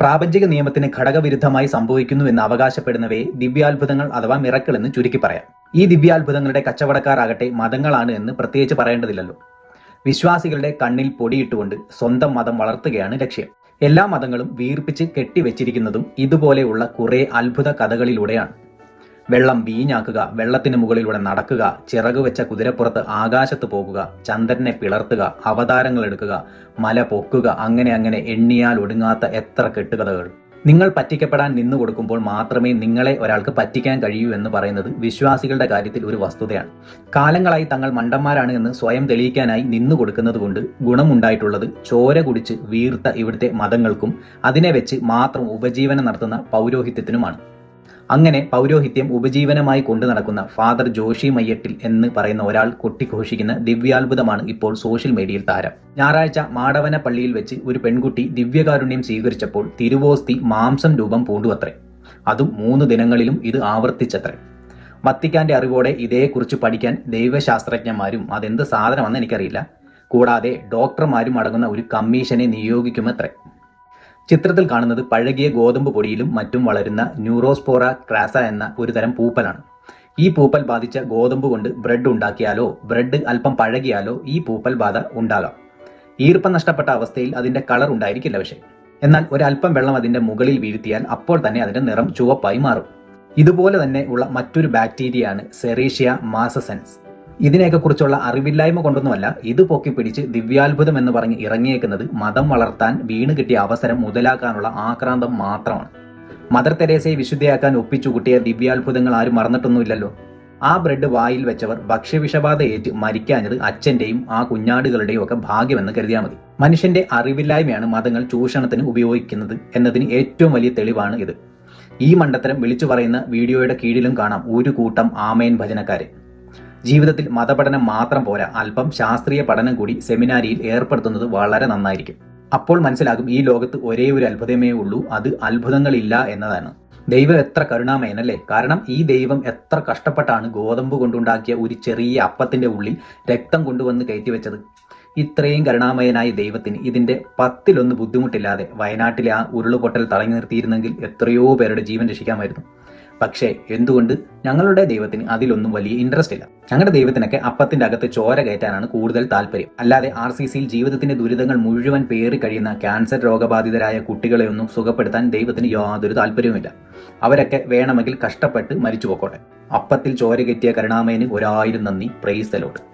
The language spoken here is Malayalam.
പ്രാപഞ്ചിക നിയമത്തിന് ഘടകവിരുദ്ധമായി സംഭവിക്കുന്നു എന്ന് അവകാശപ്പെടുന്നവയെ ദിവ്യാത്ഭുതങ്ങൾ അഥവാ മിറക്കിൾ എന്ന് ചുരുക്കി പറയാം. ഈ ദിവ്യാത്ഭുതങ്ങളുടെ കച്ചവടക്കാരാകട്ടെ മതങ്ങളാണ് എന്ന് പ്രത്യേകിച്ച് പറയേണ്ടതില്ലല്ലോ. വിശ്വാസികളുടെ കണ്ണിൽ പൊടിയിട്ടുകൊണ്ട് സ്വന്തം മതം വളർത്തുകയാണ് ലക്ഷ്യം. എല്ലാ മതങ്ങളും വീർപ്പിച്ച് കെട്ടിവെച്ചിരിക്കുന്നതും ഇതുപോലെയുള്ള കുറെ അത്ഭുത കഥകളിലൂടെയാണ്. വെള്ളം വീഞ്ഞാക്കുക വെള്ളത്തിന് മുകളിലൂടെ നടക്കുക ചിറക് വെച്ച കുതിരപ്പുറത്ത് ആകാശത്ത് പോകുക ചന്ദ്രനെ പിളർത്തുക അവതാരങ്ങൾ എടുക്കുക മല പൊക്കുക അങ്ങനെ അങ്ങനെ എണ്ണിയാൽ ഒടുങ്ങാത്ത എത്ര കെട്ടുകഥകൾ. നിങ്ങൾ പറ്റിക്കപ്പെടാൻ നിന്നു കൊടുക്കുമ്പോൾ മാത്രമേ നിങ്ങളെ ഒരാൾക്ക് പറ്റിക്കാൻ കഴിയൂ എന്ന് പറയുന്നത് വിശ്വാസികളുടെ കാര്യത്തിൽ ഒരു വസ്തുതയാണ്. കാലങ്ങളായി തങ്ങൾ മണ്ടന്മാരാണ് എന്ന് സ്വയം തെളിയിക്കാനായി നിന്നു കൊടുക്കുന്നത് കൊണ്ട് ഗുണമുണ്ടായിട്ടുള്ളത് ചോര കുടിച്ച് വീർത്ത ഇവിടുത്തെ മതങ്ങൾക്കും അതിനെ വെച്ച് മാത്രം ഉപജീവനം നടത്തുന്ന പൗരോഹിത്യത്തിനുമാണ്. അങ്ങനെ പൗരോഹിത്യം ഉപജീവനമായി കൊണ്ടു നടക്കുന്ന ഫാദർ ജോഷി മയ്യട്ടിൽ എന്ന് പറയുന്ന ഒരാൾ കൊട്ടിഘോഷിക്കുന്ന ദിവ്യാത്ഭുതമാണ് ഇപ്പോൾ സോഷ്യൽ മീഡിയയിൽ താരം. ഞായറാഴ്ച മാടവന പള്ളിയിൽ വെച്ച് ഒരു പെൺകുട്ടി ദിവ്യകാരുണ്യം സ്വീകരിച്ചപ്പോൾ തിരുവോസ്തി മാംസം രൂപം പൂണ്ടുവത്രേ. അതും മൂന്ന് ദിനങ്ങളിലും ഇത് ആവർത്തിച്ചത്രേ. വത്തിക്കാന്റെ അറിവോടെ ഇതേക്കുറിച്ച് പഠിക്കാൻ ദൈവശാസ്ത്രജ്ഞന്മാരും അതെന്ത് സാധനമെന്ന് എനിക്കറിയില്ല. കൂടാതെ ഡോക്ടർമാരും അടങ്ങുന്ന ഒരു കമ്മീഷനെ നിയോഗിക്കുമത്രേ. ചിത്രത്തിൽ കാണുന്നത് പഴകിയ ഗോതമ്പ് പൊടിയിലും മറ്റും വളരുന്ന ന്യൂറോസ്പോറ ക്രാസ എന്ന ഒരു തരം പൂപ്പലാണ്. ഈ പൂപ്പൽ ബാധിച്ച ഗോതമ്പ് കൊണ്ട് ബ്രെഡ് ഉണ്ടാക്കിയാലോ ബ്രെഡ് അല്പം പഴകിയാലോ ഈ പൂപ്പൽ ബാധ ഉണ്ടാകാം. ഈർപ്പം നഷ്ടപ്പെട്ട അവസ്ഥയിൽ അതിന്റെ കളർ ഉണ്ടായിരിക്കില്ല പക്ഷേ. എന്നാൽ ഒരല്പം വെള്ളം അതിന്റെ മുകളിൽ വീഴ്ത്തിയാൽ അപ്പോൾ തന്നെ അതിന്റെ നിറം ചുവപ്പായി മാറും. ഇതുപോലെ തന്നെ ഉള്ള മറ്റൊരു ബാക്ടീരിയയാണ് സെറീഷ്യ മാസസെൻസ് ഇതിനെയൊക്കെ കുറിച്ചുള്ള അറിവില്ലായ്മ കൊണ്ടൊന്നുമല്ല ഇത് പൊക്കി പിടിച്ച് ദിവ്യാത്ഭുതം എന്ന് പറഞ്ഞ് ഇറങ്ങിയേക്കുന്നത് മതം വളർത്താൻ വീണ് കിട്ടിയ അവസരം മുതലാക്കാനുള്ള ആക്രാന്തം മാത്രമാണ്. മദർ തെരേസയെ വിശുദ്ധയാക്കാൻ ഒപ്പിച്ചു കൂട്ടിയ ദിവ്യാത്ഭുതങ്ങൾ ആരും മറന്നിട്ടൊന്നുമില്ലല്ലോ. ആ ബ്രെഡ് വായിൽ വെച്ചവർ ഭക്ഷ്യവിഷബാധ ഏറ്റ് മരിക്കാഞ്ഞത് അച്ഛന്റെയും ആ കുഞ്ഞാടുകളുടെയും ഒക്കെ ഭാഗ്യമെന്ന് കരുതിയാൽ മതി. മനുഷ്യന്റെ അറിവില്ലായ്മയാണ് മതങ്ങൾ ചൂഷണത്തിന് ഉപയോഗിക്കുന്നത് എന്നതിന് ഏറ്റവും വലിയ തെളിവാണ് ഇത്. ഈ മണ്ടത്തരം വിളിച്ചു പറയുന്ന വീഡിയോയുടെ കീഴിലും കാണാം ഒരു കൂട്ടം ആമയൻ ഭജനക്കാരെ. ജീവിതത്തിൽ മതപഠനം മാത്രം പോരാ. അല്പം ശാസ്ത്രീയ പഠനം കൂടി സെമിനാരിയിൽ ഏർപ്പെടുത്തുന്നത് വളരെ നന്നായിരിക്കും. അപ്പോൾ മനസ്സിലാകും ഈ ലോകത്ത് ഒരേ ഒരു അത്ഭുതമേ ഉള്ളൂ. അത് അത്ഭുതങ്ങളില്ല എന്നതാണ്. ദൈവം എത്ര കരുണാമയനല്ലേ? കാരണം ഈ ദൈവം എത്ര കഷ്ടപ്പെട്ടാണ് ഗോതമ്പ് കൊണ്ടുണ്ടാക്കിയ ഒരു ചെറിയ അപ്പത്തിന്റെ ഉള്ളിൽ രക്തം കൊണ്ടുവന്ന് കയറ്റിവെച്ചത് ഇത്രയും കരുണാമയനായ ദൈവത്തിന് ഇതിന്റെ പത്തിലൊന്ന് ബുദ്ധിമുട്ടില്ലാതെ വയനാട്ടിലെ ആ ഉരുളുപൊട്ടൽ തടഞ്ഞു നിർത്തിയിരുന്നെങ്കിൽ എത്രയോ പേരുടെ ജീവൻ രക്ഷിക്കാമായിരുന്നു. പക്ഷേ എന്തുകൊണ്ട് ഞങ്ങളുടെ ദൈവത്തിന് അതിലൊന്നും വലിയ ഇൻട്രസ്റ്റ് ഇല്ല? ഞങ്ങളുടെ ദൈവത്തിനൊക്കെ അപ്പത്തിന്റെ അകത്ത് ചോര കയറ്റാനാണ് കൂടുതൽ താല്പര്യം. അല്ലാതെ ആർ സി സിയിൽ ജീവിതത്തിന്റെ ദുരിതങ്ങൾ മുഴുവൻ പേറി കഴിയുന്ന ക്യാൻസർ രോഗബാധിതരായ കുട്ടികളെ ഒന്നും സുഖപ്പെടുത്താൻ ദൈവത്തിന് യാതൊരു താല്പര്യവുമില്ല. അവരൊക്കെ വേണമെങ്കിൽ കഷ്ടപ്പെട്ട് മരിച്ചു പോക്കോട്ടെ. അപ്പത്തിൽ ചോര കെറ്റിയ കരുണാമയന് ഒരായിരം നന്ദി. പ്രൈസ് തലോട്ട്